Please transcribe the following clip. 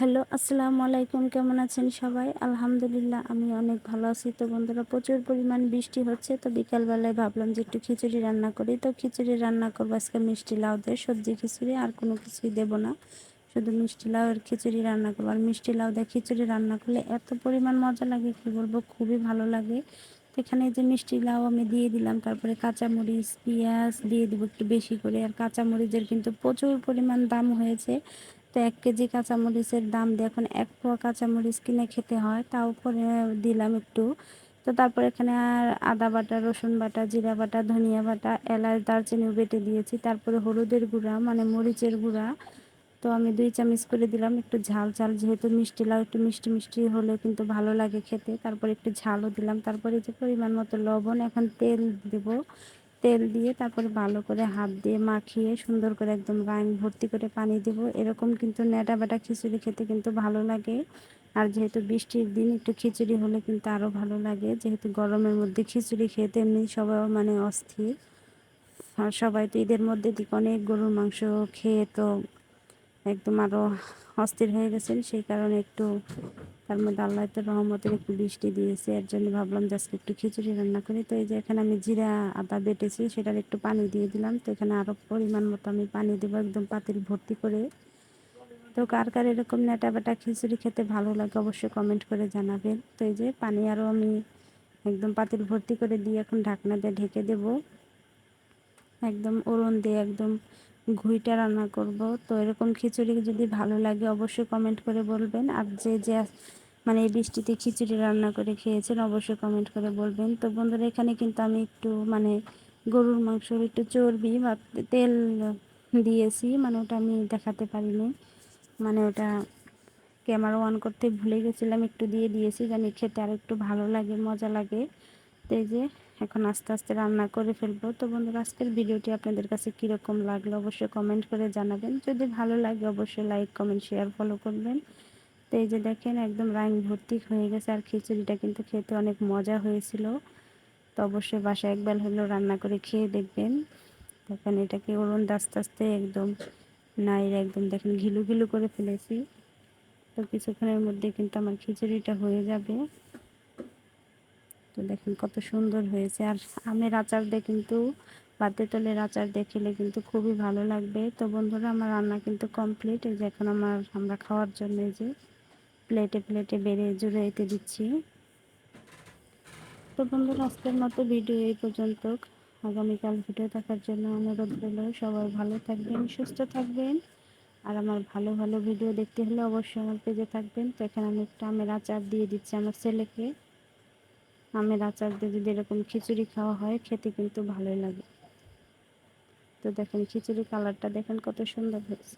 Hello, আসসালামু আলাইকুম। কেমন আছেন সবাই? আলহামদুলিল্লাহ, আমি অনেক ভালো আছি। তো বন্ধুরা, প্রচুর পরিমাণ বৃষ্টি হচ্ছে। তো বিকালবেলায় ভাবলাম যে একটু খিচুড়ি রান্না করি। তো খিচুড়ি রান্না করব আজকে মিষ্টি লাউ দিয়ে, সবজি খিচুড়ি, আর কোনো কিছুই দেবো না। শুধু মিষ্টি লাউয়ের খিচুড়ি রান্না করব। আর মিষ্টি লাউ দিয়ে খিচুড়ি রান্না করলে এত পরিমাণ মজা লাগে, কী বলব, খুবই ভালো লাগে। এখানে যে মিষ্টি লাউ আমি দিয়ে দিলাম, তারপরে কাঁচামরিচ, পেঁয়াজ দিয়ে দেবো একটু বেশি করে। আর কাঁচামরিচের কিন্তু প্রচুর পরিমাণ দাম হয়েছে। তো এক কেজি কাঁচামরিচের দাম দিয়ে এখন এক পোয়া কাঁচামরিচ কিনে খেতে হয়, তাও করে দিলাম একটু। তো তারপর এখানে আর আদা বাটা, রসুন বাটা, জিরা বাটা, ধনিয়া বাটা, এলাচ, দারচিনিও বেটে দিয়েছি। তারপরে হলুদের গুঁড়া মানে মরিচের গুঁড়া। তো আমি দুই চামচ করে দিলাম, একটু ঝাল ঝাল যেহেতু মিষ্টি, লাউ একটু মিষ্টি মিষ্টি হলে কিন্তু ভালো লাগে খেতে। তারপর একটু ঝালও দিলাম। তারপরে যে পরিমাণ মতো লবণ, এখন তেল দেবো। তেল দিয়ে তারপরে ভালো করে হাত দিয়ে মাখিয়ে সুন্দর করে একদম রাঙ ভর্তি করে পানি দেবো। এরকম কিন্তু ন্যাটা বেটা খিচুড়ি খেতে কিন্তু ভালো লাগে। আর যেহেতু বৃষ্টির দিন, একটু খিচুড়ি হলে কিন্তু আরও ভালো লাগে। যেহেতু গরমের মধ্যে খিচুড়ি খেতে এমনি সবাই মানে অস্থির। আর সবাই তো ঈদের মধ্যে দিকে অনেক গরুর মাংস খেয়ে তো একদম আরও অস্থির হয়ে গেছেন। সেই কারণে একটু তার মধ্যে আল্লাহ রহমতের একটু বৃষ্টি দিয়েছে। এর জন্য ভাবলাম যে আজকে একটু খিচুড়ি রান্না করি। তো এই যে এখানে আমি জিরা, আদা বেটেছি, সেটার একটু পানি দিয়ে দিলাম। তো এখানে আরও পরিমাণ মতো আমি পানি দেবো, একদম পাতিল ভর্তি করে। তো কার কার এরকম নেটা বেটা খিচুড়ি খেতে ভালো লাগে অবশ্যই কমেন্ট করে জানাবেন। তো এই যে পানি আরও আমি একদম পাতিল ভর্তি করে দিয়ে এখন ঢাকনা দিয়ে ঢেকে দেব। একদম ওরন দিয়ে একদম ঘুইটা রান্না করব। তো এরকম খিচুড়ি যদি ভালো লাগে অবশ্যই কমেন্ট করে বলবেন। আর যে যে মানে এই বৃষ্টিতে খিচুড়ি রান্না করে খেয়েছেন অবশ্যই কমেন্ট করে বলবেন। তো বন্ধুরা, এখানে কিন্তু আমি একটু মানে গরুর মাংসর একটু চর্বি বা তেল দিয়েছি। মানে ওটা আমি দেখাতে পারিনি। মানে ওটা ক্যামেরা অন করতে ভুলে গেছিলাম, একটু দিয়ে দিয়েছি। জানি খেতে আর একটু ভালো লাগে, মজা লাগে। এই যে এখন আস্তে আস্তে রান্না করে ফেলব। তো বন্ধুরা, আজকের ভিডিওটি আপনাদের কাছে কীরকম লাগল অবশ্যই কমেন্ট করে জানাবেন। যদি ভালো লাগে অবশ্যই লাইক কমেন্ট শেয়ার ফলো করবেন। তো এই যে দেখেন একদম রাং ভর্তি হয়ে গেছে। আর খিচুড়িটা কিন্তু খেতে অনেক মজা হয়েছিল। তো অবশ্যই বাসায় একবার হলেও রান্না করে খেয়ে দেখবেন। দেখেন এটাকে ওরন আস্তে আস্তে একদম নাইর একদম দেখেন ঘিলু ঘিলু করে ফেলেছি। তো কিছুক্ষণের মধ্যে কিন্তু আমার খিচুড়িটা হয়ে যাবে। তো দেখেন কত সুন্দর হয়েছে। আর আমের আচার দিয়ে কিন্তু বাতে তলের আচার দেখলে কিন্তু খুবই ভালো লাগবে। তো বন্ধুরা, আমার রান্না কিন্তু কমপ্লিট এই যে এখন আমার, আমরা খাওয়ার জন্য যে প্লেটে প্লেটে বেড়ে জুড়ে এতে দিচ্ছি। তো বন্ধুরা, আজকের মতো ভিডিও এই পর্যন্ত। আগামীকাল ভিডিও দেখার জন্য অনুরোধ রইল। সবাই ভালো থাকবেন, সুস্থ থাকবেন। আর আমার ভালো ভালো ভিডিও দেখতে হলে অবশ্যই আমার পেজে থাকবেন। তো এখানে আমি একটা আমের আচার দিয়ে দিচ্ছি আমার ছেলেকে। আমের আচার যদি এরকম খিচুড়ি খাওয়া হয়, খেতে কিন্তু ভালোই লাগে। তো দেখেন, খিচুড়ি কালারটা দেখেন কত সুন্দর হয়েছে।